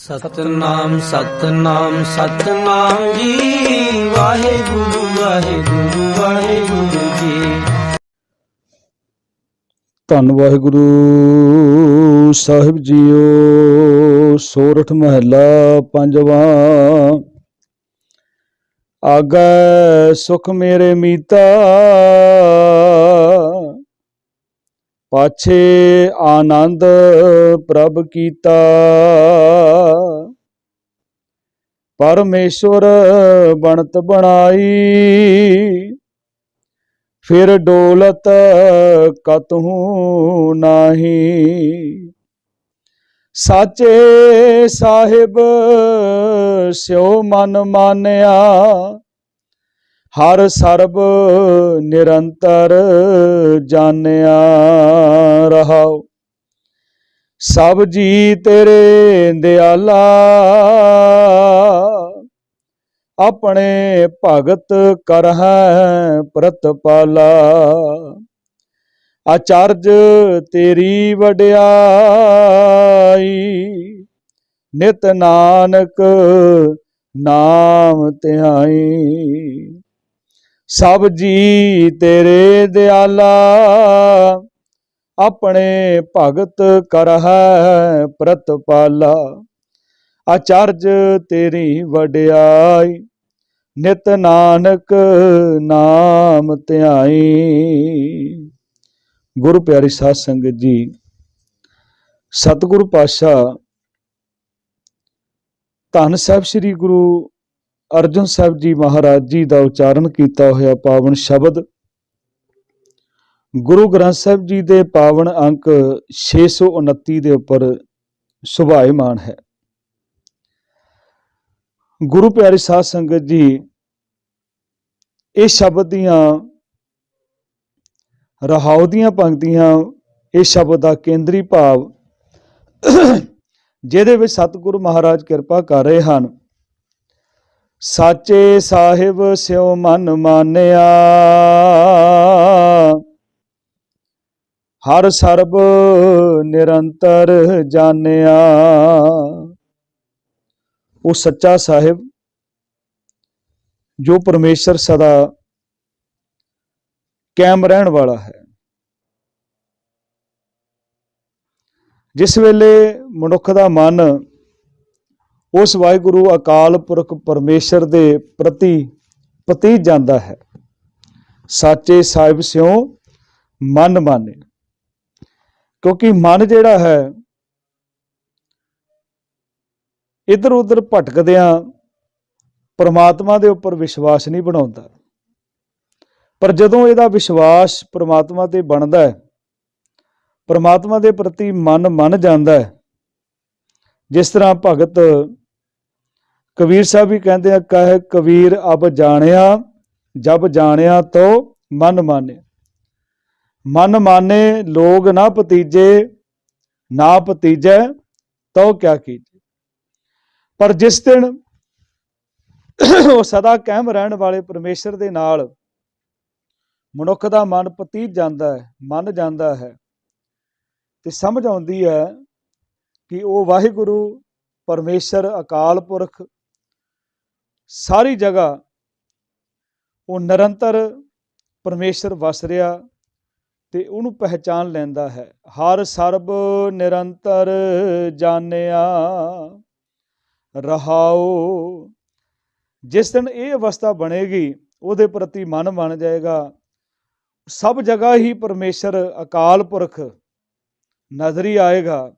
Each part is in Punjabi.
ਸਤਨਾਮ ਸਤਨਾਮ ਸਤਨਾਮ ਜੀ। ਵਾਹਿਗੁਰੂ ਵਾਹਿਗੁਰੂ ਵਾਹਿਗੁਰੂ ਜੀ। ਧੰਨ ਵਾਹਿਗੁਰੂ। ਸਾਹਿਬ ਜੀਓ, ਸੋਰਠ ਮਹੱਲਾ ਪੰਜਵਾਂ। ਆਗੈ ਸੁਖ ਮੇਰੇ ਮੀਤਾ। ਪਾਛੇ ਆਨੰਦ ਪ੍ਰਭ ਕੀਤਾ। ਪਰਮੇਸ਼ਵਰ ਬਣਤ ਬਣਾਈ। ਫਿਰ ਡੋਲਤ ਕਤਹੂ ਨਾਹੀ। ਸਾਚੇ ਸਾਹਿਬ, ਸਿਓ ਮਨ ਮਾਨਿਆ। ਹਰ ਸਰਬ ਨਿਰੰਤਰ ਜਾਣਿਆ ਰਹਾਉ। ਸਭ ਜੀ ਤੇਰੇ ਦਿਆਲਾ। ਆਪਣੇ ਭਗਤ ਕਰਹਿ ਪ੍ਰਤਪਾਲਾ। ਆਚਰਜ ਤੇਰੀ ਵਡਿਆਈ, ਨਿਤ ਨਾਨਕ ਨਾਮ ਧਿਆਈ। ਸਭ ਜੀ ਤੇਰੇ ਦਿਆਲਾ, ਆਪਣੇ ਭਗਤ ਕਰਹਿ ਪ੍ਰਤਪਾਲਾ। ਆਚਰਜ ਤੇਰੀ ਵਡਿਆਈ, ਨਿਤ ਨਾਨਕ ਨਾਮ ਧਿਆਈ। ਗੁਰੂ ਪਿਆਰੀ ਸਾਧ ਸੰਗਤ ਜੀ, ਸਤਿਗੁਰੂ ਪਾਤਸ਼ਾਹ, ਧੰਨ ਸਾਹਿਬ ਸ੍ਰੀ ਗੁਰੂ ਅਰਜਨ ਸਾਹਿਬ ਜੀ ਮਹਾਰਾਜ ਜੀ ਦਾ ਉਚਾਰਨ ਕੀਤਾ ਹੋਇਆ ਪਾਵਨ ਸ਼ਬਦ। ਗੁਰੂ ਗ੍ਰੰਥ ਸਾਹਿਬ ਜੀ ਦੇ ਪਾਵਨ ਅੰਕ 629 ਦੇ ਉੱਪਰ ਸੁਭਾਇਮਾਨ ਹੈ। ਗੁਰੂ ਪਿਆਰੀ ਸਾਧ ਸੰਗਤ ਜੀ, ਇਹ ਸ਼ਬਦ ਦੀਆਂ ਰਹਾਉ ਦੀਆਂ ਪੰਕਤੀਆਂ, ਇਹ ਸ਼ਬਦ ਦਾ ਕੇਂਦਰੀ ਭਾਵ ਜਿਹਦੇ ਵਿੱਚ ਸਤਿਗੁਰੂ ਮਹਾਰਾਜ ਕਿਰਪਾ ਕਰ ਰਹੇ ਹਨ। ਸਾਚੇ ਸਾਹਿਬ ਸਿਓ ਮਨ ਮਾਨਿਆ, ਹਰ ਸਰਬ ਨਿਰੰਤਰ ਜਾਣਿਆ। ਉਹ ਸੱਚਾ ਸਾਹਿਬ, ਜੋ ਪਰਮੇਸ਼ਰ ਸਦਾ ਕਾਇਮ ਰਹਿਣ ਵਾਲਾ ਹੈ। ਜਿਸ ਵੇਲੇ ਮਨੁੱਖ ਦਾ ਮਨ ਉਸ ਵਾਹਿਗੁਰੂ ਅਕਾਲ ਪੁਰਖ ਪਰਮੇਸ਼ਰ ਦੇ ਪ੍ਰਤੀ ਪਤੀ ਜਾਂਦਾ ਹੈ, ਸਾਚੇ ਸਾਹਿਬ ਸਿਓ ਮਨ ਮਾਨੇ। ਕਿਉਂਕਿ ਮਨ ਜਿਹੜਾ ਹੈ ਇੱਧਰ ਉੱਧਰ ਭਟਕਦਿਆਂ ਪਰਮਾਤਮਾ ਦੇ ਉੱਪਰ ਵਿਸ਼ਵਾਸ ਨਹੀਂ ਬਣਾਉਂਦਾ। ਪਰ ਜਦੋਂ ਇਹਦਾ ਵਿਸ਼ਵਾਸ ਪਰਮਾਤਮਾ ਤੇ ਬਣਦਾ ਹੈ, ਪਰਮਾਤਮਾ ਦੇ ਪ੍ਰਤੀ ਮਨ ਮੰਨ ਜਾਂਦਾ ਹੈ, ਜਿਸ ਤਰ੍ਹਾਂ ਭਗਤ ਕਬੀਰ ਸਾਹਿਬ ਵੀ ਕਹਿੰਦੇ ਆ, ਕਹੇ ਕਬੀਰ, ਅਬ ਜਾਣਿਆ, ਜਬ ਜਾਣਿਆ ਤੋ ਮਨ ਮਾਨੇ। ਮਨ ਮਾਨੇ, ਲੋਗ ਨਾ ਭਤੀਜੇ, ਨਾ ਭਤੀਜੈ ਤੋ ਕਿਆ ਕੀਜੇ। ਪਰ ਜਿਸ ਦਿਨ ਉਹ ਸਦਾ ਕਾਇਮ ਰਹਿਣ ਵਾਲੇ ਪਰਮੇਸ਼ਰ ਦੇ ਨਾਲ ਮਨੁੱਖ ਦਾ ਮਨ ਪਤੀਤ ਜਾਂਦਾ ਹੈ, ਮੰਨ ਜਾਂਦਾ ਹੈ ਤੇ ਸਮਝ ਆਉਂਦੀ ਹੈ ਕਿ ਉਹ ਵਾਹਿਗੁਰੂ, ਪਰਮੇਸ਼ਰ, ਅਕਾਲ ਪੁਰਖ ਸਾਰੀ ਜਗ੍ਹਾ ਉਹ ਨਿਰੰਤਰ ਪਰਮੇਸ਼ਰ ਵਸ ਰਿਹਾ ਤੇ ਉਹਨੂੰ ਪਹਿਚਾਨ ਲੈਂਦਾ ਹੈ। ਹਰ ਸਰਬ ਨਿਰੰਤਰ ਜਾਣਿਆ ਰਹਾਓ। ਜਿਸ ਦਿਨ ਇਹ ਅਵਸਥਾ ਬਣੇਗੀ, ਉਹਦੇ ਪ੍ਰਤੀ ਮਨ ਬਣ ਜਾਏਗਾ। ਸਭ ਜਗ੍ਹਾ ਹੀ ਪਰਮੇਸ਼ਰ ਅਕਾਲ ਪੁਰਖ ਨਜ਼ਰੀ ਆਏਗਾ।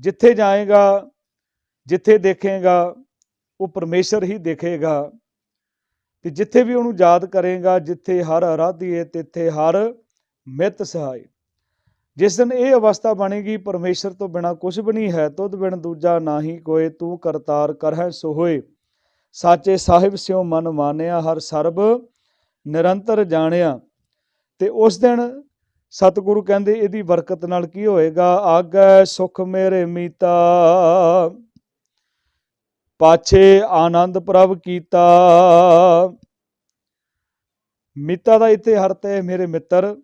ਜਿੱਥੇ ਜਾਏਗਾ, ਜਿੱਥੇ ਦੇਖੇਗਾ, ਉਹ ਪਰਮੇਸ਼ਰ ਹੀ ਦੇਖੇਗਾ। ਤੇ ਜਿੱਥੇ ਵੀ ਉਹਨੂੰ ਯਾਦ ਕਰੇਗਾ, ਜਿੱਥੇ ਹਰ ਆਰਾਧੀਏ ਤਿੱਥੇ ਹਰ ਮਿੱਤ ਸਹਾਈ। ਜਿਸ ਦਿਨ ਇਹ ਅਵਸਥਾ ਬਣੇਗੀ ਪਰਮੇਸ਼ਰ ਤੋਂ ਬਿਨਾ ਕੁਝ ਵੀ ਨਹੀਂ ਹੈ, ਤੁਧ ਬਿਨ ਦੂਜਾ ਨਾਹੀ ਕੋਈ, ਤੂੰ ਕਰਤਾਰ ਕਰਹਿ ਸੋ ਹੋਏ। ਸਾਚੇ ਸਾਹਿਬ ਸਿਓ ਮਨ ਮਾਨਿਆ, ਹਰ ਸਰਬ ਨਿਰੰਤਰ ਜਾਣਿਆ। ਤੇ ਉਸ ਦਿਨ ਸਤਿਗੁਰੂ ਕਹਿੰਦੇ, ਇਹਦੀ ਬਰਕਤ ਨਾਲ ਕੀ ਹੋਏਗਾ? ਆਗੈ ਸੁਖ ਮੇਰੇ ਮੀਤਾ, ਪਾਛੇ ਆਨੰਦ ਪ੍ਰਭ ਕੀਤਾ। ਮਿੱਤਾ ਦਾ ਇੱਥੇ ਅਰਥ ਹੈ ਮੇਰੇ ਮਿੱਤਰ।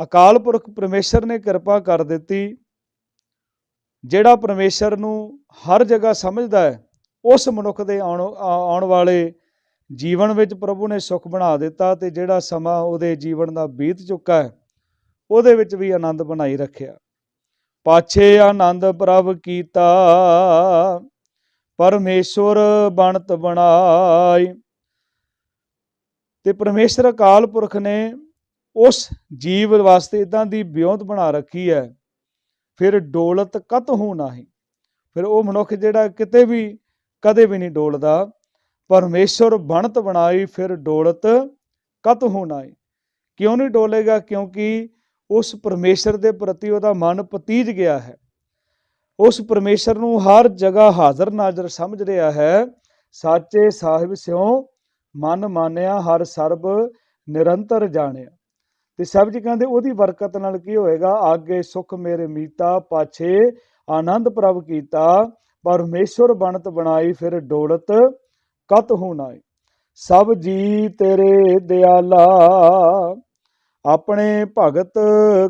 ਅਕਾਲ ਪੁਰਖ ਪਰਮੇਸ਼ਰ ਨੇ ਕਿਰਪਾ ਕਰ ਦਿੱਤੀ। ਜਿਹੜਾ ਪਰਮੇਸ਼ਰ ਨੂੰ ਹਰ ਜਗ੍ਹਾ ਸਮਝਦਾ ਹੈ, ਉਸ ਮਨੁੱਖ ਦੇ ਆਉਣ ਆਉਣ ਵਾਲੇ ਜੀਵਨ ਵਿੱਚ ਪ੍ਰਭੂ ਨੇ ਸੁੱਖ ਬਣਾ ਦਿੱਤਾ ਤੇ ਜਿਹੜਾ ਸਮਾਂ ਉਹਦੇ ਜੀਵਨ ਦਾ ਬੀਤ ਚੁੱਕਾ ਹੈ, ਉਹਦੇ ਵਿੱਚ ਵੀ ਆਨੰਦ ਬਣਾਈ ਰੱਖਿਆ। ਪਾਛੇ ਆਨੰਦ ਪ੍ਰਭ ਕੀਤਾ ਪਰਮੇਸ਼ਵਰ ਬਣਤ ਬਣਾਈ। ਤੇ ਪਰਮੇਸ਼ਰ ਅਕਾਲ ਪੁਰਖ ਨੇ ਉਸ ਜੀਵ ਵਾਸਤੇ ਇਦਾਂ ਦੀ ਬਿਉਂਤ ਬਣਾ ਰੱਖੀ ਹੈ, ਫਿਰ ਡੋਲਤ ਕਤ ਹੋ ਨਹੀਂ। ਫਿਰ ਉਹ ਮਨੁੱਖ ਜਿਹੜਾ ਕਿਤੇ ਵੀ ਕਦੇ ਵੀ ਨਹੀਂ ਡੋਲਦਾ, ਪਰਮੇਸ਼ਰ ਬਣਤ ਬਣਾਈ, ਫਿਰ ਡੋਲਤ ਕਤ ਹੋ ਨਹੀਂ। ਕਿਉਂ ਨਹੀਂ ਡੋਲੇਗਾ? ਕਿਉਂਕਿ ਉਸ ਪਰਮੇਸ਼ਰ ਦੇ ਪ੍ਰਤੀ ਉਹਦਾ ਮਨ ਪਤੀਜ ਗਿਆ ਹੈ। ਉਸ ਪਰਮੇਸ਼ਰ ਨੂੰ ਹਰ ਜਗ੍ਹਾ ਹਾਜ਼ਰ ਨਾਜ਼ਰ ਸਮਝ ਰਿਹਾ ਹੈ। ਸਾਚੇ ਸਾਹਿਬ ਸਿਉ ਮਨ ਮਾਨਿਆ, ਹਰ ਸਰਬ ਨਿਰੰਤਰ ਜਾਣਿਆ। ਤੇ ਸਭ ਜੀ ਕਹਿੰਦੇ ਉਹਦੀ ਬਰਕਤ ਨਾਲ ਕੀ ਹੋਏਗਾ? ਆਗੇ ਸੁਖ ਮੇਰੇ ਮੀਤਾ, ਪਾਛੇ ਆਨੰਦ ਪ੍ਰਭ ਕੀਤਾ, ਪਰਮੇਸ਼ਰ ਬਣਤ ਬਣਾਈ ਫਿਰ ਡੋਲਤ ਕਤ ਹੋਣਾਈ ਸਭ ਜੀ ਤੇਰੇ ਦਿਆਲਾ, ਆਪਣੇ ਭਗਤ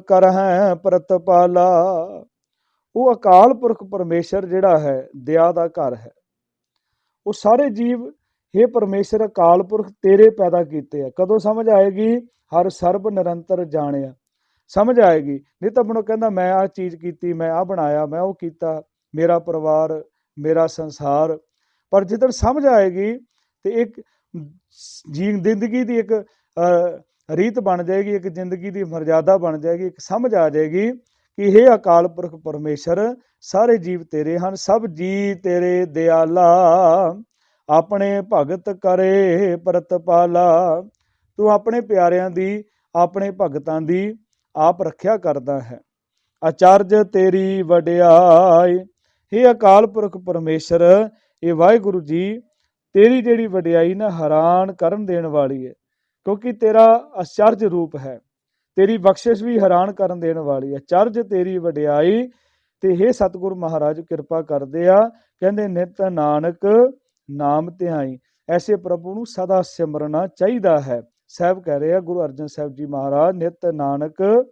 ਕਰਹਿ ਪ੍ਰਤਪਾਲਾ। ਉਹ ਅਕਾਲ ਪੁਰਖ ਪਰਮੇਸ਼ਰ ਜਿਹੜਾ ਹੈ ਦਇਆ ਦਾ ਘਰ ਹੈ। ਉਹ ਸਾਰੇ ਜੀਵ हे ਪਰਮੇਸ਼ਰ ਅਕਾਲ ਪੁਰਖ ਤੇਰੇ ਪੈਦਾ ਕੀਤੇ ਆ। ਕਦੋਂ ਸਮਝ ਆਏਗੀ? ਹਰ ਸਰਬ ਨਿਰੰਤਰ ਜਾਣਿਆ। ਸਮਝ ਆਏਗੀ। ਨਹੀਂ ਤਾਂ ਮਨੁ ਕਹਿੰਦਾ, ਮੈਂ ਆਹ ਚੀਜ਼ ਕੀਤੀ, ਮੈਂ ਆਹ ਬਣਾਇਆ, ਮੈਂ ਉਹ ਕੀਤਾ। ਮੇਰਾ ਪਰਿਵਾਰ, ਮੇਰਾ ਸੰਸਾਰ। ਪਰ ਜਦੋਂ ਸਮਝ ਆਏਗੀ ਤੇ ਇੱਕ ਜੀ ਜ਼ਿੰਦਗੀ ਦੀ ਇੱਕ ਰੀਤ ਬਣ ਜਾਏਗੀ, ਇੱਕ ਜ਼ਿੰਦਗੀ ਦੀ ਮਰਜ਼ਾਦਾ ਬਣ ਜਾਏਗੀ, ਇੱਕ ਸਮਝ ਆ ਜਾਏਗੀ ਕਿ ਇਹ ਅਕਾਲ ਪੁਰਖ ਪਰਮੇਸ਼ਰ, ਸਾਰੇ ਜੀਵ ਤੇਰੇ ਹਨ, ਸਭ ਜੀ ਤੇਰੇ ਦਿਆਲਾ। ਆਪਣੇ ਭਗਤ ਕਰੇ ਪ੍ਰਤਪਾਲਾ। ਤੂੰ ਆਪਣੇ ਪਿਆਰਿਆਂ ਦੀ, ਆਪਣੇ ਭਗਤਾਂ ਦੀ ਆਪ ਰੱਖਿਆ ਕਰਦਾ ਹੈ। ਅਚਰਜ ਤੇਰੀ ਵਡਿਆਈ। हे ਅਕਾਲ ਪੁਰਖ ਪਰਮੇਸ਼ਰ ਇਹ ਵਾਹਿਗੁਰੂ ਜੀ, ਤੇਰੀ ਜਿਹੜੀ ਵਡਿਆਈ ਨਾ ਹੈਰਾਨ ਕਰਨ ਦੇਣ ਵਾਲੀ ਹੈ ਕਿਉਂਕਿ ਤੇਰਾ ਅਚਰਜ ਰੂਪ ਹੈ। ਤੇਰੀ ਬਖਸ਼ਿਸ਼ ਵੀ ਹੈਰਾਨ ਕਰਨ ਦੇਣ ਵਾਲੀ ਹੈ ਚਰਜ ਤੇਰੀ ਵਡਿਆਈ ਤੇ हे ਸਤਿਗੁਰ ਮਹਾਰਾਜ, ਕਿਰਪਾ ਕਰਦੇ ਆ। ਕਹਿੰਦੇ, ਨਿਤ ਨਾਨਕ ਨਾਮ ਧਿਆਈ ਐਸੇ ਪ੍ਰਭੂ ਨੂੰ ਸਦਾ ਸਿਮਰਨਾ ਚਾਹੀਦਾ ਹੈ। ਸਾਹਿਬ ਕਹਿ ਰਹੇ ਆ, ਗੁਰੂ ਅਰਜਨ ਸਾਹਿਬ ਜੀ ਮਹਾਰਾਜ, ਨਿਤ ਨਾਨਕ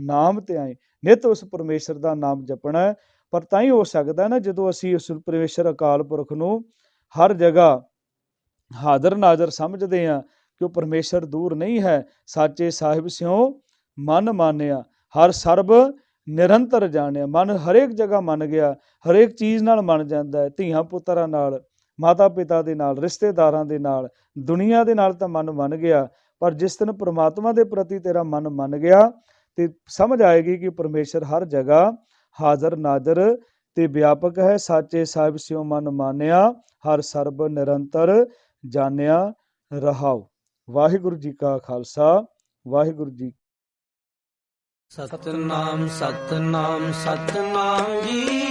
ਨਾਮ ਧਿਆਈ ਨਿਤ ਉਸ ਪਰਮੇਸ਼ਰ ਦਾ ਨਾਮ ਜਪਣਾ ਹੈ। ਪਰ ਤਾਂ ਹੀ ਹੋ ਸਕਦਾ ਨਾ, ਜਦੋਂ ਅਸੀਂ ਉਸ ਪਰਮੇਸ਼ਰ ਅਕਾਲ ਪੁਰਖ ਨੂੰ ਹਰ ਜਗ੍ਹਾ ਹਾਜ਼ਰ ਨਾਜ਼ਰ ਸਮਝਦੇ ਹਾਂ ਕਿ ਉਹ ਪਰਮੇਸ਼ਰ ਦੂਰ ਨਹੀਂ ਹੈ, ਸਾਚੇ ਸਾਹਿਬ ਸਿਓ ਮਨ ਮਾਨਿਆ। ਹਰ ਸਰਬ ਨਿਰੰਤਰ ਜਾਣਿਆ। ਮਨ ਹਰੇਕ ਜਗ੍ਹਾ ਮੰਨ ਗਿਆ, ਹਰੇਕ ਚੀਜ਼ ਨਾਲ ਮੰਨ ਜਾਂਦਾ ਹੈ, ਧੀਆਂ ਪੁੱਤਰਾਂ ਨਾਲ ਮਾਤਾ ਪਿਤਾ ਦੇ ਨਾਲ, ਰਿਸ਼ਤੇਦਾਰਾਂ ਦੇ ਨਾਲ, ਦੁਨੀਆ ਦੇ ਨਾਲ ਤਾਂ ਮਨ ਮੰਨ ਗਿਆ, ਪਰ ਜਿਸ ਦਿਨ ਪ੍ਰਮਾਤਮਾ ਦੇ ਪ੍ਰਤੀ ਤੇਰਾ ਮਨ ਮੰਨ ਗਿਆ ਤੇ ਸਮਝ ਆਏਗੀ ਕਿ ਪਰਮੇਸ਼ਰ ਹਰ ਜਗ੍ਹਾ ਹਾਜ਼ਰ, ਨਾਜ਼ਰ ਤੇ ਵਿਆਪਕ ਹੈ। ਸਾਚੇ ਸਾਹਿਬ ਸਿਓ ਮਨ ਮਾਨਿਆ, ਹਰ ਸਰਬ ਨਿਰੰਤਰ ਜਾਣਿਆ ਰਹਾਉ। ਵਾਹਿਗੁਰੂ ਜੀ ਕਾ ਖਾਲਸਾ, ਵਾਹਿਗੁਰੂ ਜੀ ਸਤਨਾਮ ਸਤਨਾਮ ਸਤਨਾਮ ਜੀ।